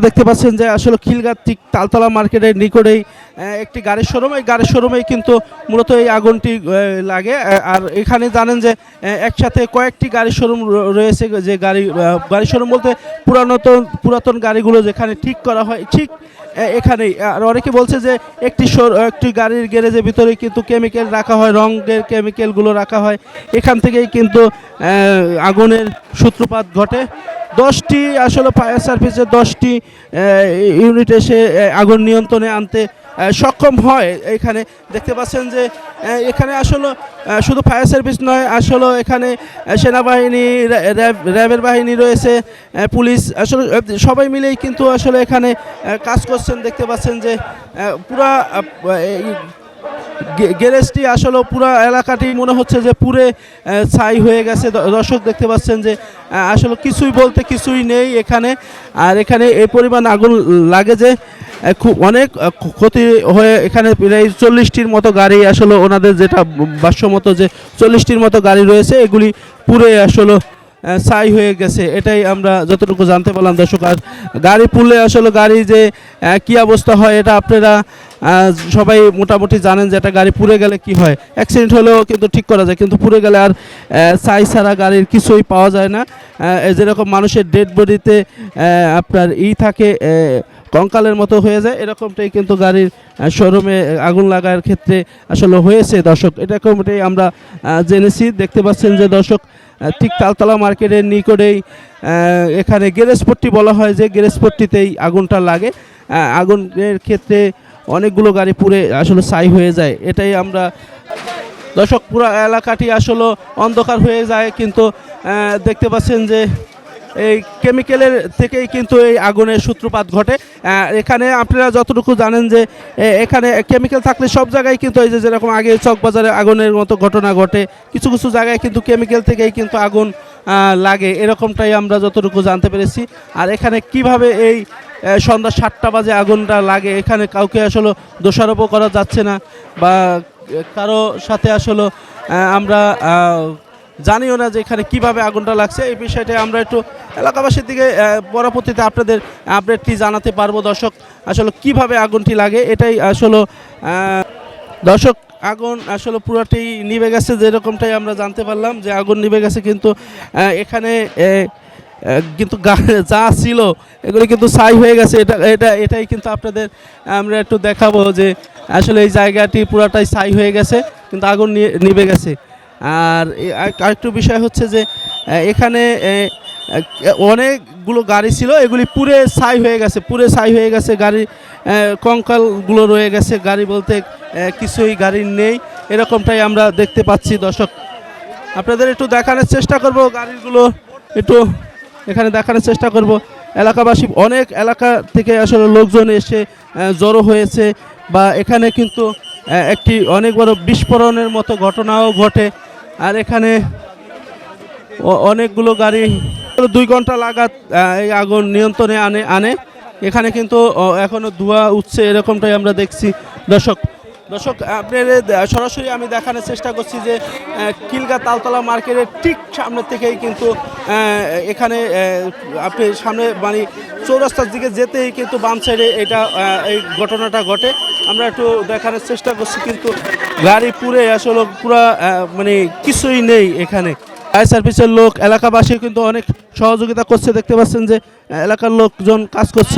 দেখতে পাচ্ছেন যে আসলে খিলগাত ঠিক তালতলা মার্কেটের নিকটেই একটি গাড়ির শোরুম। এই গাড়ির শোরুমেই কিন্তু মূলত এই আগুনটি লাগে। আর এখানে জানেন যে একসাথে কয়েকটি গাড়ির শোরুম রয়েছে যে গাড়ি গাড়ির শোরুম বলতে পুরাতন পুরাতন গাড়িগুলো যেখানে ঠিক করা হয়, ঠিক এখানেই। আর অনেকে বলছে যে একটি একটি গাড়ির গ্যারেজের ভিতরে কিন্তু কেমিক্যাল রাখা হয়, রঙের কেমিক্যালগুলো রাখা হয়। এখান থেকেই কিন্তু আগুনের সূত্রপাত ঘটে। দশটি আসলে ফায়ার সার্ভিসের দশটি ইউনিট এসে আগুন নিয়ন্ত্রণে আনতে সক্ষম হয় এখানে। দেখতে পাচ্ছেন যে এখানে আসলে শুধু ফায়ার সার্ভিস নয়, আসলে এখানে সেনাবাহিনী, র্যাব, র্যাবের বাহিনী রয়েছে পুলিশ, আসলে সবাই মিলেই কিন্তু আসলে এখানে কাজ করছেন। দেখতে পাচ্ছেন যে পুরা গ্যারেজটি আসলে পুরো এলাকাটি মনে হচ্ছে যে পুরে ছাই হয়ে গেছে। দর্শক দেখতে পাচ্ছেন যে আসলে কিছুই বলতে কিছুই নেই এখানে। আর এখানে এই পরিমাণ আগুন লাগে যে খুব অনেক ক্ষতি হয়ে এখানে প্রায় চল্লিশটির মতো গাড়ি আসলে ওনাদের যেটা বাস্যমতো যে চল্লিশটির মতো গাড়ি রয়েছে, এগুলি পুরে আসলে ছাই হয়ে গেছে। এটাই আমরা যতটুকু জানতে পারলাম দর্শক। আর গাড়ি পুড়লে আসলে গাড়ি যে কি অবস্থা হয় এটা আপনারা সবাই মোটামুটি জানেন যে একটা গাড়ি পুড়ে গেলে কি হয়? অ্যাক্সিডেন্ট হলেও কিন্তু ঠিক করা যায়, কিন্তু পুড়ে গেলে আর ছাই ছাড়া গাড়ির কিছুই পাওয়া যায় না। যেরকম মানুষের ডেড বডিতে আপনার ই থাকে কঙ্কালের মতো হয়ে যায়, এরকমটাই কিন্তু গাড়ির শোরুমে আগুন লাগার ক্ষেত্রে আসলে হয়েছে, দর্শক। এরকমটাই আমরা জেনেছি। দেখতে পাচ্ছেন যে দর্শক ঠিক তালতলা মার্কেটের নিকটেই এখানে গ্যারেজপট্টি বলা হয় যে গ্যারেজপট্টিতেই আগুনটা লাগে। আগুনের ক্ষেত্রে অনেকগুলো গাড়ি পুড়ে আসলে ছাই হয়ে যায়। এটাই আমরা দর্শক, পুরো এলাকাটি আসলে অন্ধকার হয়ে যায়, কিন্তু দেখতে পাচ্ছেন যে এই কেমিক্যালের থেকেই কিন্তু এই আগুনের সূত্রপাত ঘটে। এখানে আপনারা যতটুকু জানেন যে এখানে কেমিক্যাল থাকলে সব জায়গায় কিন্তু এই যে যেরকম আগে চকবাজারে আগুনের মতো ঘটনা ঘটে, কিছু কিছু জায়গায় কিন্তু কেমিক্যাল থেকেই কিন্তু আগুন লাগে। এরকমটাই আমরা যতটুকু জানতে পেরেছি। আর এখানে কীভাবে এই সন্ধ্যা সাতটা বাজে আগুনটা লাগে। এখানে কাউকে আসলে দোষারোপও করা যাচ্ছে না বা কারও সাথে আসলে আমরা জানিও না যে এখানে কীভাবে আগুনটা লাগছে। এই বিষয়টা আমরা একটু এলাকাবাসীর দিকে পরবর্তীতে আপনাদের আপডেটটি জানাতে পারব? দর্শক, আসলে কীভাবে আগুনটি লাগে? এটাই আসলে দর্শক, আগুন আসলে পুরোটি নিভে গেছে, যেরকমটাই আমরা জানতে পারলাম যে আগুন নিভে গেছে, কিন্তু এখানে কিন্তু যা ছিল, এগুলো কিন্তু ছাই হয়ে গেছে। এটা এটা, এটাই কিন্তু আপনাদের আমরা একটু দেখাবো যে আসলে এই জায়গাটি পুরাটাই ছাই হয়ে গেছে, কিন্তু আগুন নিভে গেছে। আর আরেকটু বিষয় হচ্ছে যে এখানে অনেকগুলো গাড়ি ছিল, এগুলি পুরে ছাই হয়ে গেছে পুরে ছাই হয়ে গেছে, গাড়ি কঙ্কালগুলো রয়ে গেছে, গাড়ি বলতে কিছুই গাড়ি নেই, এরকমটাই আমরা দেখতে পাচ্ছি, দর্শক। আপনাদের একটু দেখানোর চেষ্টা করব গাড়িগুলো, একটু এখানে দেখানোর চেষ্টা করব। এলাকাবাসী অনেক এলাকা থেকে আসলে লোকজন এসে জড়ো হয়েছে বা এখানে কিন্তু একটি অনেক বড় বিস্ফোরণের মতো ঘটনাও ঘটে। আর এখানে অনেকগুলো গাড়ি দুই ঘণ্টা লাগাত এই আগুন নিয়ন্ত্রণে আনে আনে। এখানে কিন্তু অ, এখনও ধোঁয়া উঠছে এরকমটাই আমরা দেখছি। দর্শক দর্শক, আপনাদের সরাসরি আমি দেখানোর চেষ্টা করছি যে কিলগা তালতলা মার্কেটের ঠিক সামনে থেকেই কিন্তু এখানে আপনি সামনে মানে চৌরাস্তার দিকে যেতেই কিন্তু বাম সাইডে এটা এই ঘটনাটা ঘটে। আমরা একটু দেখানোর চেষ্টা করছি কিন্তু গাড়ি পুরে আসলে পুরা মানে কিছুই নেই এখানে। ফায়ার সার্ভিসের লোক এলাকাবাসী কিন্তু অনেক সহযোগিতা করছে। দেখতে পাচ্ছেন যে, এলাকার লোকজন কাজ করছে।